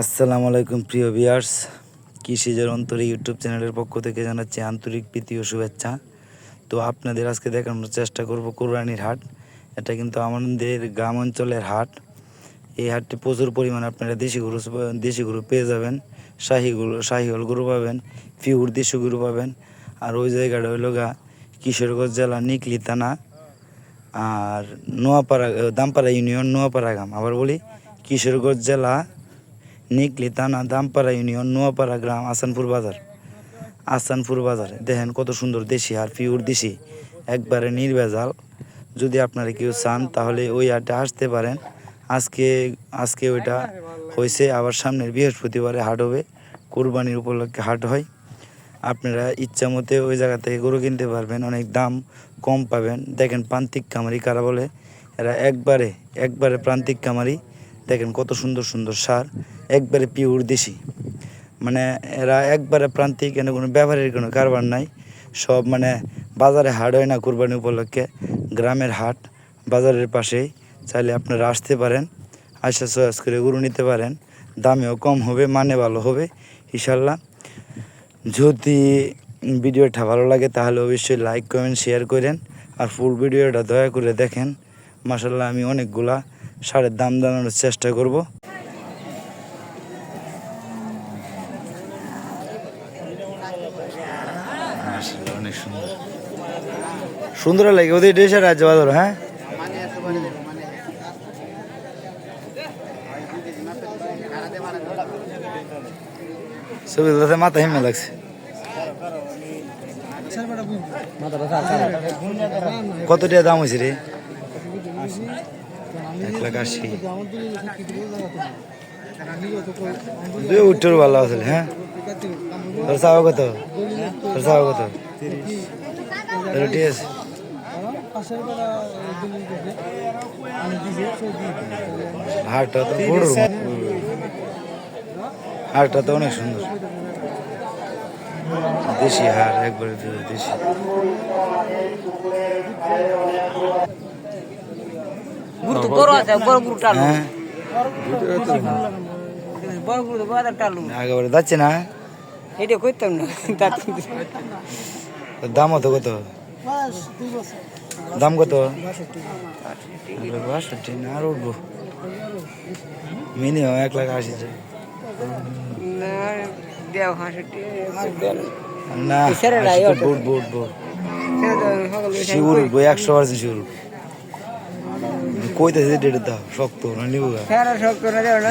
আসসালামু আলাইকুম, প্রিয় ভিউয়ার্স। কৃষিজের অন্তরে ইউটিউব চ্যানেলের পক্ষ থেকে জানাচ্ছি আন্তরিক প্রীতি ও শুভেচ্ছা। তো আপনাদের আজকে দেখানোর চেষ্টা করব কোরবানির হাট। এটা কিন্তু আমাদের গ্রাম অঞ্চলের হাট। এই হাটটি প্রচুর পরিমাণে আপনারা দেশি গরু দেশি গরু পেয়ে যাবেন। শাহি গরু শাহিওল গরু পাবেন, পিউর দেশি গরু পাবেন। আর ওই জায়গাটা হইল গা কিশোরগঞ্জ জেলা নিকলি থানা। আর নোয়াপাড়া, দামপাড়া ইউনিয়ন নোয়াপাড়া গ্রাম। আবার বলি কিশোরগঞ্জ জেলা নিকলি থানা দামপাড়া ইউনিয়ন, নোয়াপাড়া গ্রাম, আসানপুর বাজার। আসানপুর বাজার দেখেন কত সুন্দর দেশি আর পিওর দেশি। একবারে নির্ভেজাল। যদি আপনারা কেউ চান, তাহলে ওই হাটে আসতে পারেন। আজকে আজকে ওইটা হয়েছে, আবার সামনের বৃহস্পতিবারে হাট হবে। কোরবানির উপলক্ষে হাট হয়। আপনারা ইচ্ছা মতে ওই জায়গা থেকে গরু কিনতে পারবেন, অনেক দাম কম পাবেন। দেখেন প্রান্তিক কামারি কারা বলে? এরা একবারে একবারে প্রান্তিক কামারি। দেখেন কত সুন্দর সুন্দর সার, একবারে পিওর দেশি। মানে এরা একবারে প্রান্তিক, এনে কোনো ব্যবহারের কোনো কারবার নাই। সব মানে বাজারে হাট হয় না কুরবানি উপলক্ষে, গ্রামের হাট, বাজারের পাশেই। চাইলে আপনারা আসতে পারেন আসা চয়েস করে গরু নিতে পারেন। দামেও কম হবে মানে ভালো হবে ইনশাল্লাহ যদি ভিডিওটা ভালো লাগে, তাহলে অবশ্যই লাইক কমেন্ট শেয়ার করেন। আর ফুল ভিডিওটা দয়া করে দেখেন। মাসাল্লাহ আমি অনেকগুলা সারের দাম জানানোর চেষ্টা করব। সুন্দর। লাগে ওদের ড্রেসের রাজ্য বাজার হ্যাঁ? তোলাতে মাথা হিমে লাগছে। কত টাকা দাম হয়েছে রে? এক লাখ আশি। দুই ভালো আছে হ্যাঁ? তোর চাওয়া কত? তোর চাওয়া কত? ঠিক আছে। হাটটা তো বড় হাটটা তো অনেক সুন্দর। দেশি হার একবারে দেশি। গুরু তো বড় আছে বড় গুরু টালু হ্যাঁ। বড় গুরু তো বাজার টালু একেবারে যাচ্ছে না। এটা করতাম না দাম কত কত? দাম কত? বাষট্টি না আর উঠবো মিনিমাম এক লাখ আশি না শিউর একশো পার্সেন্ট শিউর কইতেছে ডেটে দাও শক্ত না নিবো গা। ফেরা সব করে দেও না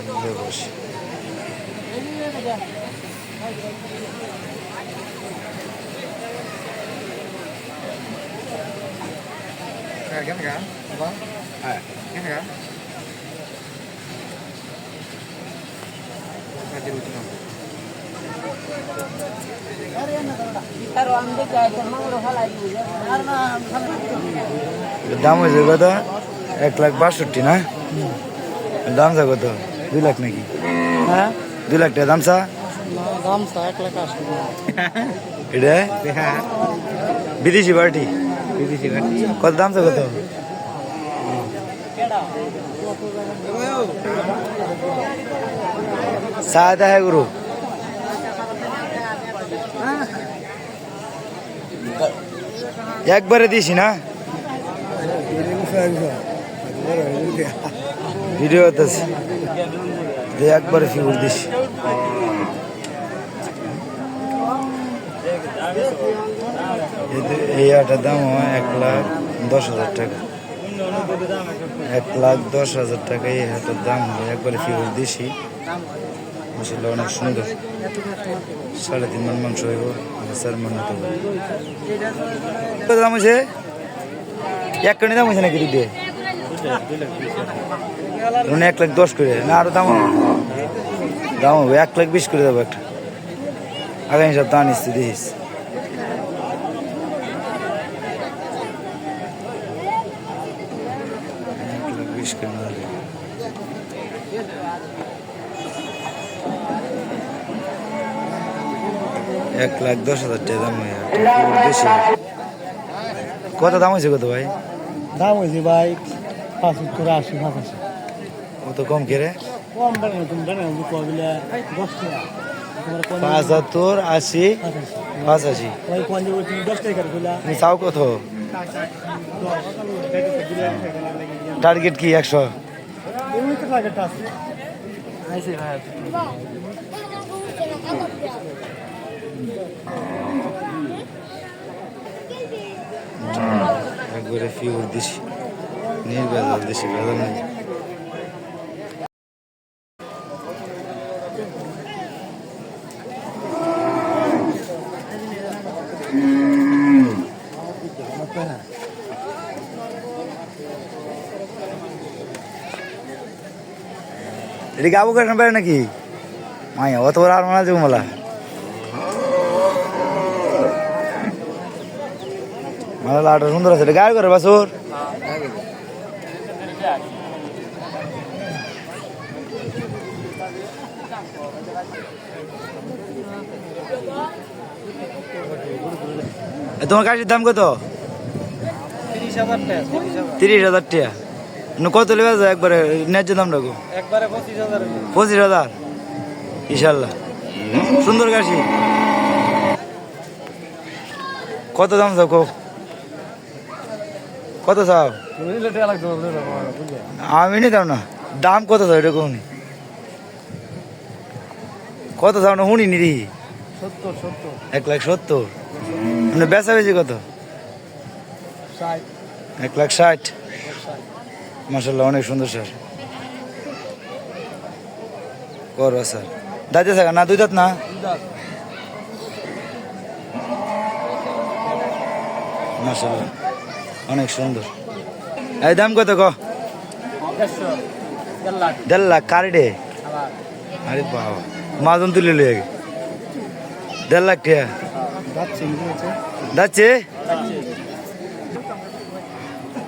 সুন্দর বসে। আর আমি দেখি আইতে মাংস ফালাই দিব আর না এটার দাম হয়েছে কত? এক লাখ বাষট্টি না? দাম চা কত? দুই লাখ নাকি? হ্যাঁ? দুই লাখ টাকা দাম চা? দাম এক লাখ আশি। এটা? বিদেশি পার্টি বিদেশি কত দাম চা কত? দেখা গুরু একবারে দিছি না? ভিডিও আছে একবারে ফিগুর এদের- এই আটার দাম এক লাখ দশ হাজার টাকা। এক লাখ দশ হাজার টাকা এই হাটের দাম হয়। একবারে ফিগুর দিছি। অনেক সুন্দর। সাড়ে তিন মান মাংস হইব। চার মান। কত দাম হয়েছে? এক কানি দাম হয়েছে নাকি দুটো মানে এক লাখ দশ করে। না, আরও দাম? দাম হবে, এক লাখ বিশ করে দেবো একটা। আগামী সপ্তাহ আনিস তুই, দেখিস। এক লাখ বিশ করে এক লাখ দশ হাজার টাকা দাম হয় বেশি। কত দাম হয়েছে কত ভাই? দাম হয়েছে ভাই পাঁচ সত্তর আশি পঁচাশি। কত কম কেরে কম পাঁচাত্তর আশি পাঁচাশি। চাও কত? টার্গেট কি একশো এমনি তো টার্গেট আছে আইসে ভাই একবারে ফিউর দিছি নির্বেজাল দিছি ভেজাল নেই এটা কি আবু কাটান পারে নাকি মাইয়া অত বড় আর মানা যাব মালা মালা লাটা সুন্দর আছে এটা গাড়ি করে বাসুর তোমার গাড়ির দাম কত? তিরিশ হাজার টাকা। তিরিশ হাজার তিরিশ হাজার টাকা না কত যায় একবারে ন্যায্য দাম রাখো পঁচিশ হাজার। পঁচিশ হাজার? ইনশাল্লাহ সুন্দর গাছি কত দাম চাও কো? কত চাও? আমি নিতাম না। দাম কত চাও এটা কোন? কত চাও না শুনি সত্তর এক লাখ সত্তর। মানে বেচা বেশি কত? এক লাখ ষাট। মাসাল্লাহ অনেক সুন্দর স্যার। করো স্যার। দাঁতে থাকা না, দুই দাঁত না? মাসাল্লাহ অনেক সুন্দর। এই দাম কত ক দেড় লাখ। কারিডে আরে বাবা, মাজন তুলে লয়ে দেড় লাখ টাকা। যাচ্ছে?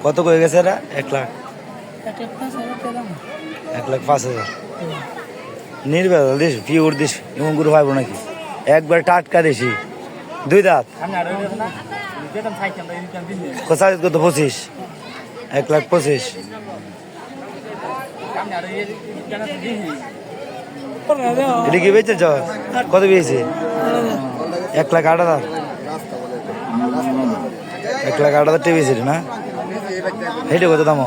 কত কয়ে গেছে এরা এক লাখ। এক লাখ পাঁচ হাজার। নির্বেদাল দিস পিওর দিস এমন করে পাইবো নাকি? একবার টাটকা দিছি দুই দাঁত। কোথায় কত পঁচিশ? এক লাখ পঁচিশ। এটা কি বেচেছ? কত পেয়েছে এক লাখ আট হাজার। এক লাখ আট হাজার টাকা পেয়েছিলি না? সেইটা কত দাম?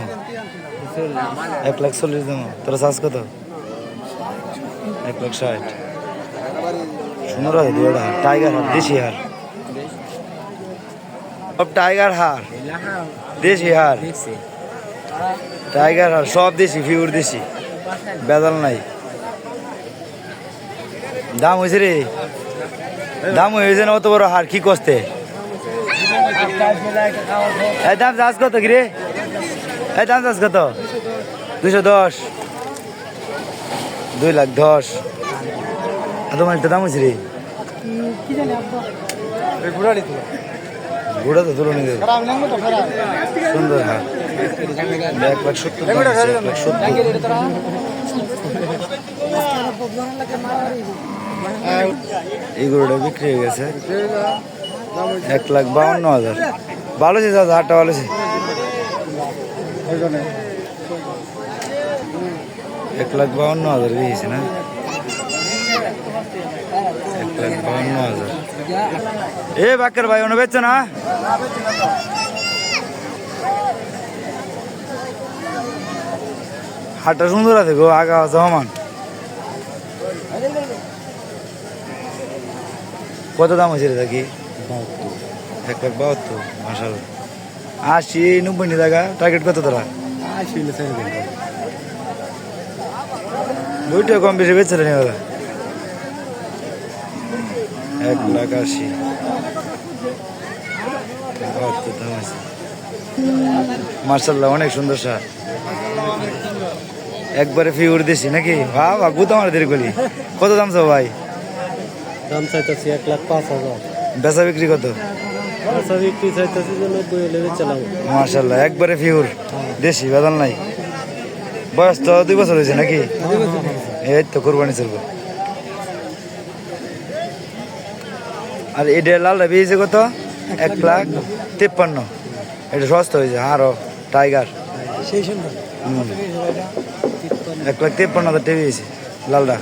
এক লাখ চল্লিশ দাম। তোর চাষ কত? এক লাখ ষাট। সুন্দর আছে দুটা টাইগার দেশি হার সব টাইগার হার দেশি হার টাইগার হার সব দেশি ফিউর দেশি বেদাল নাই দাম হয়েছে রে দাম হয়েছে না অত বড় হার কি কষ্টে এই দাম চাষ কত কি রে এই দাম চাষ কত দুশো দশ দুই লাখ দশ তোমার একটা দাম হয়েছে রে ঘোড়া তো তুলে নিয়ে সুন্দর হ্যাঁ। এক লাখ সত্তর এক লাখ সত্তর। এই গরুটা বিক্রি হয়ে গেছে। এক লাখ বাউন্ন হাজার। ভালো আছে দাদা, হাটটা ভালো আছে এক লাখ বাউন্ন হাজার দিয়েছে না? এক লাখ বাউন্ন হাজার। এ বাক্কের ভাই ওনে বেচছে না? হাটটা সুন্দর আছে গো আগা জমান কত দাম হয়েছে দেখি এক লাখ বাহাত্তর মাসাল আশি নব্বই নি টাকা টার্গেট কত তোরা? দুইটা কম বেশি বেচছে রে ওরা। এক লাখ আশি। মার্শাল্লাহ অনেক সুন্দর সার। একবারে ফিউর দিছি নাকি? বাবা গুতো আমার দেরি গলি কত দাম চাও ভাই? দাম চাইতেছি এক লাখ পাঁচ হাজার। বেচা বিক্রি কত? আচ্ছা বিক্রি চাইতেছি নব্বই হলে চালাবো মার্শাল্লাহ একবারে ফিউর দেশি বেদাল নাই। বয়স তো দুই বছর হয়েছে নাকি? এই তো কোরবানি চলবো। আর এটা লাল রাবি হয়েছে কত? এক লাখ তিপ্পান্ন। এটা সস্তা হয়েছে আরও টাইগার। এক লাখ তিপ্পান্ন হাজার টিভি হয়েছে লালটা।